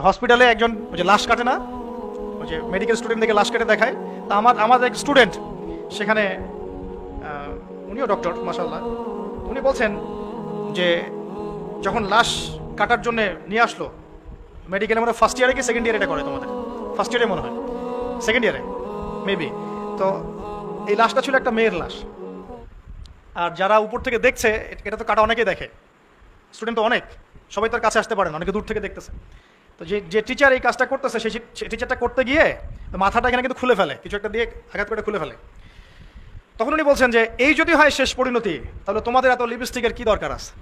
হসপিটালে একজন ওই যে লাশ কাটে না? ওই যে মেডিকেল স্টুডেন্ট থেকে লাশ কেটে দেখায়। তা আমার আমাদের এক স্টুডেন্ট সেখানে উনিও ডক্টর মাসাল্লাহ উনি বলছেন যে, যখন লাশ কাটার জন্য নিয়ে আসলো মেডিকেলে মনে ফার্স্ট ইয়ারে কি সেকেন্ড ইয়ারে এটা করে তোমাদের? ফার্স্ট ইয়ারে মনে হয়। সেকেন্ড ইয়ারে মেবি তো এই লাশটা ছিল একটা মেয়ের লাশ। আর যারা উপর থেকে দেখছে, এটা তো কাটা অনেকেই দেখে। স্টুডেন্ট তো অনেক। সবাই তার কাছে আসতে পারে না, অনেকে দূর থেকে দেখতেছে। তো যে যে টিচার এই কাজটা করতেছে সেই টিচারটা করতে গিয়ে মাথাটা এখানে কিন্তু খুলে ফেলে, কিছু একটা দিয়ে আঘাত করে খুলে ফেলে। তখন উনি বলছেন যে, এই যদি হয় শেষ পরিণতি, তাহলে তোমাদের এত লিপস্টিকের কি দরকার আছে?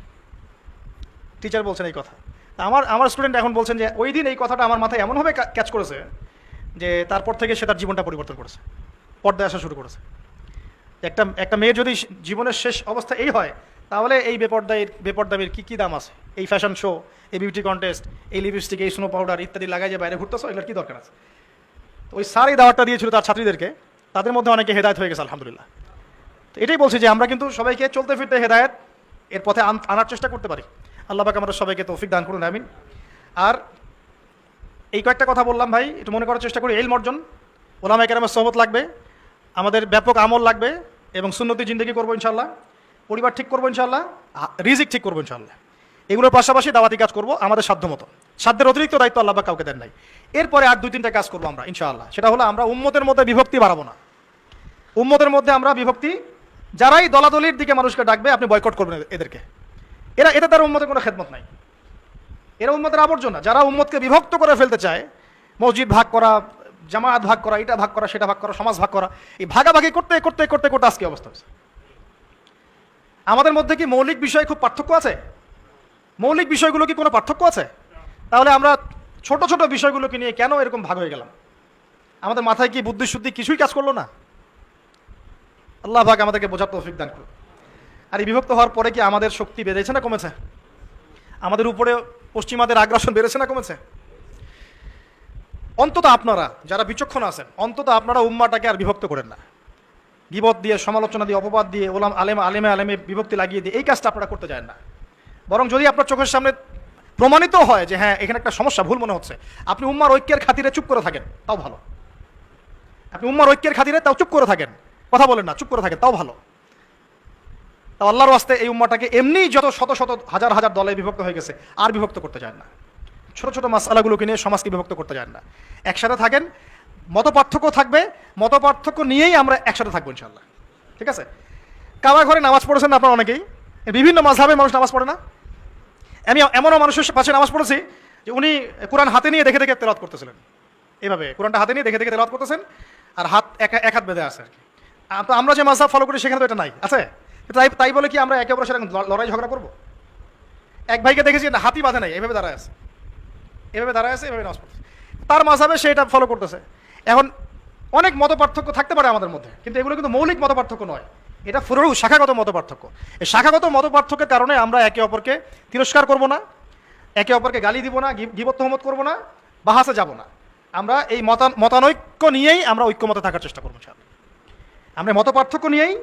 টিচার বলছেন এই কথা। আমার আমার স্টুডেন্ট এখন বলছেন যে, ওই দিন এই কথাটা আমার মাথায় এমনভাবে ক্যাচ করেছে যে, তারপর থেকে সে তার জীবনটা পরিবর্তন করেছে, পর্দায় আসা শুরু করেছে। একটা একটা মেয়ে যদি জীবনের শেষ অবস্থা এই হয় তাহলে এই বেপর্দায়ের বেপর্দামের কী কী দাম আছে? এই ফ্যাশন শো এই বিউটি কন্টেস্ট এই লিপস্টিক এই স্নো পাউডার ইত্যাদি লাগাই যে বাইরে ঘুরতেছো, এগুলোর কী দরকার আছে? তো ওই স্যার এই দাওয়াতটা দিয়েছিল তার ছাত্রীদেরকে, তাদের মধ্যে অনেকে হেদায়ত হয়ে গেছে, আলহামদুলিল্লাহ। তো এটাই বলছি যে আমরা কিন্তু সবাইকে চলতে ফিরতে হেদায়ত, এর পথে আন- আনার চেষ্টা করতে পারি। আল্লাহ আমরা সবাইকে তৌফিক দান করুন, আমিন। আর এই কয়েকটা কথা বললাম ভাই, একটু মনে করার চেষ্টা করি, এলম অর্জন। ওলামা কেরামের সহমত লাগবে, আমাদের ব্যাপক আমল লাগবে, এবং সুন্নতি জিন্দগি করব ইনশাল্লাহ পরিবার ঠিক করব ইনশাল্লাহ রিজিক ঠিক করব ইনশাল্লাহ এগুলোর পাশাপাশি দাওয়াতি কাজ করব আমাদের সাধ্য মতো। সাধ্যের অতিরিক্ত দায়িত্ব আল্লাহ কাউকে দেন নাই। এরপরে আর দুই তিনটা কাজ করব আমরা ইনশাআল্লাহ। সেটা হলো আমরা উম্মতের মধ্যে বিভক্তি বাড়াবো না। উম্মতের মধ্যে আমরা বিভক্তি, যারাই দলাদলির দিকে মানুষকে ডাকবে, আপনি বয়কট করবেন এদেরকে। এরা, এতে তার উম্মতের কোনো খেদমত নাই। এরা উম্মতের আবর্জনা। যারা উম্মতকে বিভক্ত করে ফেলতে চায়, মসজিদ ভাগ করা, জামায়াত ভাগ করা এটা ভাগ করা, সেটা ভাগ করা, সমাজ ভাগ করা, এই ভাগাভাগি করতে করতে করতে করতে আজকে অবস্থা হয়েছে। আমাদের মধ্যে কি মৌলিক বিষয়ে খুব পার্থক্য আছে? মৌলিক বিষয়গুলো কি কোনো পার্থক্য আছে? তাহলে আমরা ছোট ছোট বিষয়গুলোকে নিয়ে কেন এরকম ভাগ হয়ে গেলাম? আমাদের মাথায় কি বুদ্ধি শুদ্ধি কিছুই কাজ করল না? আল্লাহ ভাগ আমাদেরকে বোঝার তৌফিক দান করুন। আর এই বিভক্ত হওয়ার পরে কি আমাদের শক্তি বেড়েছে না কমেছে? আমাদের উপরে পশ্চিমাদের আগ্রাসন বেড়েছে না কমেছে? অন্তত আপনারা যারা বিচক্ষণ আছেন, অন্তত আপনারা উম্মাটাকে আর বিভক্ত করেন না। বিপদ দিয়ে, সমালোচনা দিয়ে, অপবাদ দিয়ে, ওলাম আলেম, আলেমে আলেমে বিভক্তি লাগিয়ে দিয়ে, এই কাজটা আপনারা করতে যায় না। বরং যদি আপনার চোখের সামনে প্রমাণিত হয় যে হ্যাঁ এখানে একটা সমস্যা, ভুল মনে হচ্ছে, আপনি উম্মার ঐক্যের খাতিরে চুপ করে থাকেন, তাও ভালো। আপনি উম্মার ঐক্যের খাতিরে তাও চুপ করে থাকেন, কথা বলেন না, চুপ করে থাকেন, তাও ভালো। তাও আল্লাহর ওয়াস্তে এই উম্মাটাকে এমনি যত শত শত হাজার হাজার দলে বিভক্ত হয়ে গেছে, আর বিভক্ত করতে চান না। ছোট ছোট মাসালাগুলোকে নিয়ে সমাজকে বিভক্ত করতে চান না। একসাথে থাকেন মত পার্থক্য থাকবে মত পার্থক্য নিয়েই আমরা একসাথে থাকব ইনশাল্লাহ ঠিক আছে? কাবা ঘরে নামাজ পড়েছেন আপনারা অনেকেই? বিভিন্ন মাঝহাবে মানুষ নামাজ পড়ে না? আমি এমনও মানুষের পাশে নামাজ পড়েছি যে উনি কোরআন হাতে নিয়ে দেখে দেখে তেলাওয়াত করতেছিলেন। এইভাবে কোরআনটা হাতে নিয়ে দেখে দেখে তেলাওয়াত করতেছেন আর হাত এক এক হাত বেঁধে আছে আর তো আমরা যে মাঝহাব ফলো করি সেখানে তো এটা নাই, আছে? তাই তাই বলে কি আমরা একে অপরের সাথে লড়াই ঝগড়া করব? এক ভাইকে দেখেছি হাতি বাঁধে নাই, এভাবে দাঁড়ায় আছে। এভাবে দাঁড়ায় আছে, এভাবে নামাজ পড়তেছে। তার মাঝাবে সে এটা ফলো করতেছে। এখন অনেক মত পার্থক্য থাকতে পারে আমাদের মধ্যে, কিন্তু এগুলো কিন্তু মৌলিক মত পার্থক্য নয়। এটা ফুরু শাখাগত মত পার্থক্য এই শাখাগত মত পার্থক্যের কারণে আমরা একে অপরকে তিরস্কার করব না, একে অপরকে গালি দিব না গি- গিবত তহমত করব না বাহাসে যাব না। আমরা এই মতান মতানৈক্য নিয়েই আমরা ঐক্যমতে থাকার চেষ্টা করব ইনশাআল্লাহ। আমরা মত পার্থক্য নিয়েই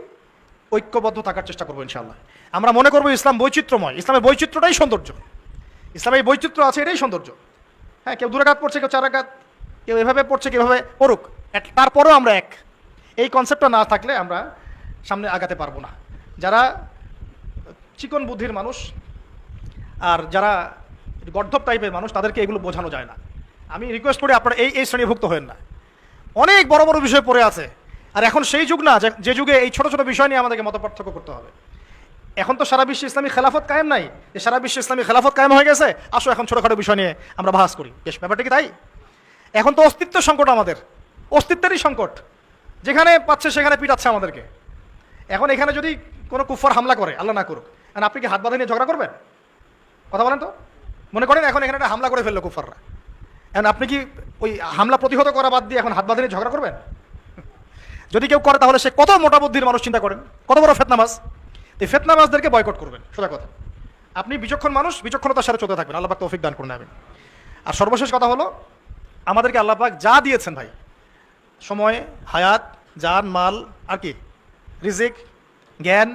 ঐক্যবদ্ধ থাকার চেষ্টা করব ইনশাআল্লাহ। আমরা মনে করব ইসলাম বৈচিত্র্যময়। ইসলামের বৈচিত্র্যটাই সৌন্দর্য। ইসলামের বৈচিত্র্য আছে, এটাই সৌন্দর্য। হ্যাঁ কেউ দুরাঘাত পড়ছে, কেউ চারাঘাত কেউ এভাবে পড়ছে কীভাবে পড়ুক। তারপরেও আমরা এক। এই কনসেপ্টটা না থাকলে আমরা সামনে আগাতে পারব না। যারা চিকন বুদ্ধির মানুষ আর যারা গর্ধব টাইপের মানুষ, তাদেরকে এগুলো বোঝানো যায় না। আমি রিকোয়েস্ট করি আপনারা এই এই শ্রেণীভুক্ত হয়েন না। অনেক বড় বড় বিষয় পড়ে আছে। আর এখন সেই যুগ না, যে- যুগে এই ছোট ছোট বিষয় নিয়ে আমাদেরকে মত পার্থক্য করতে হবে। এখন তো সারা বিশ্বে ইসলামী খেলাফত কায়েম নাই। যে সারা বিশ্বে ইসলামী খেলাফত কায়েম হয়ে গেছে। আসো এখন ছোটোখাটো বিষয় নিয়ে আমরা বাহাস করি। বেশ, ব্যাপারটা কি তাই? এখন তো অস্তিত্ব সংকট আমাদের। অস্তিত্বেরই সংকট। যেখানে পাচ্ছে সেখানে পিটাচ্ছে আমাদেরকে। এখন এখানে যদি কোনো কুফার হামলা করে, আল্লাহ না করুক আর আপনি কি হাত বাঁধা নিয়ে ঝগড়া করবেন? কথা বলেন তো? মনে করেন এখন এখানে একটা হামলা করে ফেলল কুফাররা। এখন আপনি কি ওই হামলা প্রতিহত করা বাদ দিয়ে এখন হাত বাঁধা নিয়ে ঝগড়া করবেন? যদি কেউ করে, তাহলে সে কত মোটা বুদ্ধির মানুষ চিন্তা করেন? কত বড় ফেতনামাজ? এই ফেতনামাজদেরকে বয়কট করবেন, সোজা কথা। আপনি বিচক্ষণ মানুষ, বিচক্ষণতার সাথে চলতে থাকবেন। আল্লাহ তৌফিক দান করুন, আমিন। আর সর্বশেষ কথা হলো আমাদেরকে আল্লাহ পাক যা দিয়েছেন ভাই, সময়, হায়াত যান মাল, আর কি, রিজিক, জ্ঞান,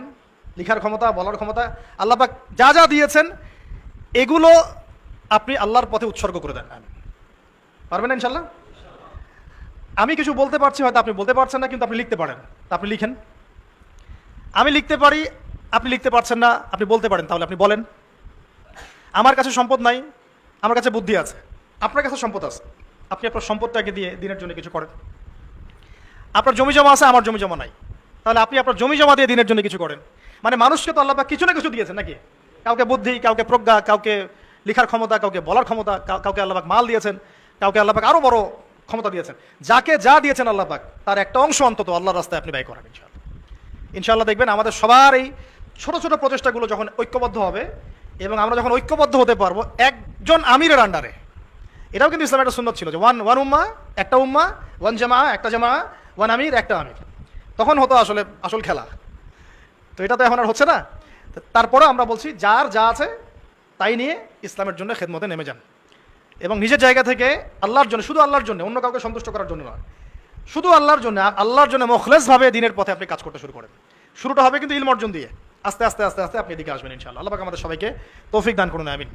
লিখার ক্ষমতা, বলার ক্ষমতা, আল্লাহ পাক যা যা দিয়েছেন, এগুলো আপনি আল্লাহর পথে উৎসর্গ করে দেন। পারবেন না ইনশাল্লাহ আমি কিছু বলতে পারছি, হয়তো আপনি বলতে পারছেন না, কিন্তু আপনি লিখতে পারেন। তা আপনি লিখেন। আমি লিখতে পারি, আপনি লিখতে পারছেন না, আপনি বলতে পারেন, তাহলে আপনি বলেন। আমার কাছে সম্পদ নাই, আমার কাছে বুদ্ধি আছে, আপনার কাছে সম্পদ আছে। আপনি আপনার সম্পদটাকে দিয়ে দিনের জন্য কিছু করেন। আপনার জমি জমা আছে, আমার জমি জমা নাই। তাহলে আপনি আপনার জমি জমা দিয়ে দিনের জন্য কিছু করেন। মানে মানুষকে তো আল্লাহ কিছু না কিছু দিয়েছেন নাকি? কাউকে বুদ্ধি, কাউকে প্রজ্ঞা, কাউকে লিখার ক্ষমতা, কাউকে বলার ক্ষমতা, কাউ- কাউকে আল্লাপাক মাল দিয়েছেন, কাউকে আল্লাপাক আরও বড় ক্ষমতা দিয়েছেন। যাকে যা দিয়েছেন আল্লাহ পাক, তার একটা অংশ অন্তত আল্লাহর রাস্তায় আপনি ব্যয় করেন ইনশাআল্লাহ। ইনশাআল্লাহ দেখবেন আমাদের সবার এই ছোটো ছোট প্রচেষ্টাগুলো যখন ঐক্যবদ্ধ হবে এবং আমরা যখন ঐক্যবদ্ধ হতে পারব, একজন আমিরের আন্ডারে এটাও কিন্তু ইসলামের একটা সুন্দর ছিল যে ওয়ান ওয়ান উম্মা, একটা উম্মা, ওয়ান জামা একটা জামা ওয়ান আমির, একটা আমির। তখন হতো আসলে আসল খেলা। তো এটা তো এখন আর হচ্ছে না। তো তারপরেও আমরা বলছি, যার যা আছে, তাই নিয়ে ইসলামের জন্য খেদমতে নেমে যান। এবং নিজের জায়গা থেকে আল্লাহর জন্য, শুধু আল্লাহর জন্য, অন্য কাউকে সন্তুষ্ট করার জন্য নয়। শুধু আল্লাহর জন্য আল্লাহর জন্য মখলেসভাবে দিনের পথে আপনি কাজ করতে শুরু করেন। শুরুটা হবে কিন্তু ইলম অর্জন দিয়ে। আস্তে আস্তে আস্তে আস্তে আপনি এদিকে আসবেন ইনশাআল্লাহ। আল্লাহ আমাদের সবাইকে তৌফিক দান করুন, আমিন।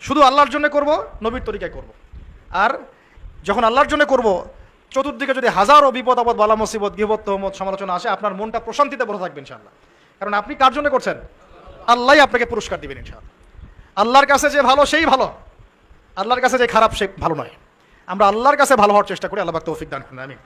শুধু আল্লাহর জন্য করব, নবীর তরিকায় করব। আর যখন আল্লাহর জন্য করব, চতুর্দিকে যদি হাজারো বিপদ, আপদ, বালা, মুসিবত, গিবত, তহমত, সমালোচনা আসে, আপনার মনটা প্রশান্তিতে ভরে থাকবে ইনশাআল্লাহ। কারণ আপনি কার জন্য করছেন? আল্লাহ আপনাকে পুরস্কার দিবেন ইনশাআল্লাহ। আল্লাহর কাছে যে ভালো, সেই ভালো। আল্লাহর কাছে যে খারাপ, সে ভালো নয়। আমরা আল্লাহর কাছে ভালো হওয়ার চেষ্টা করি, আল্লাহ তৌফিক দান করেন, আমিন।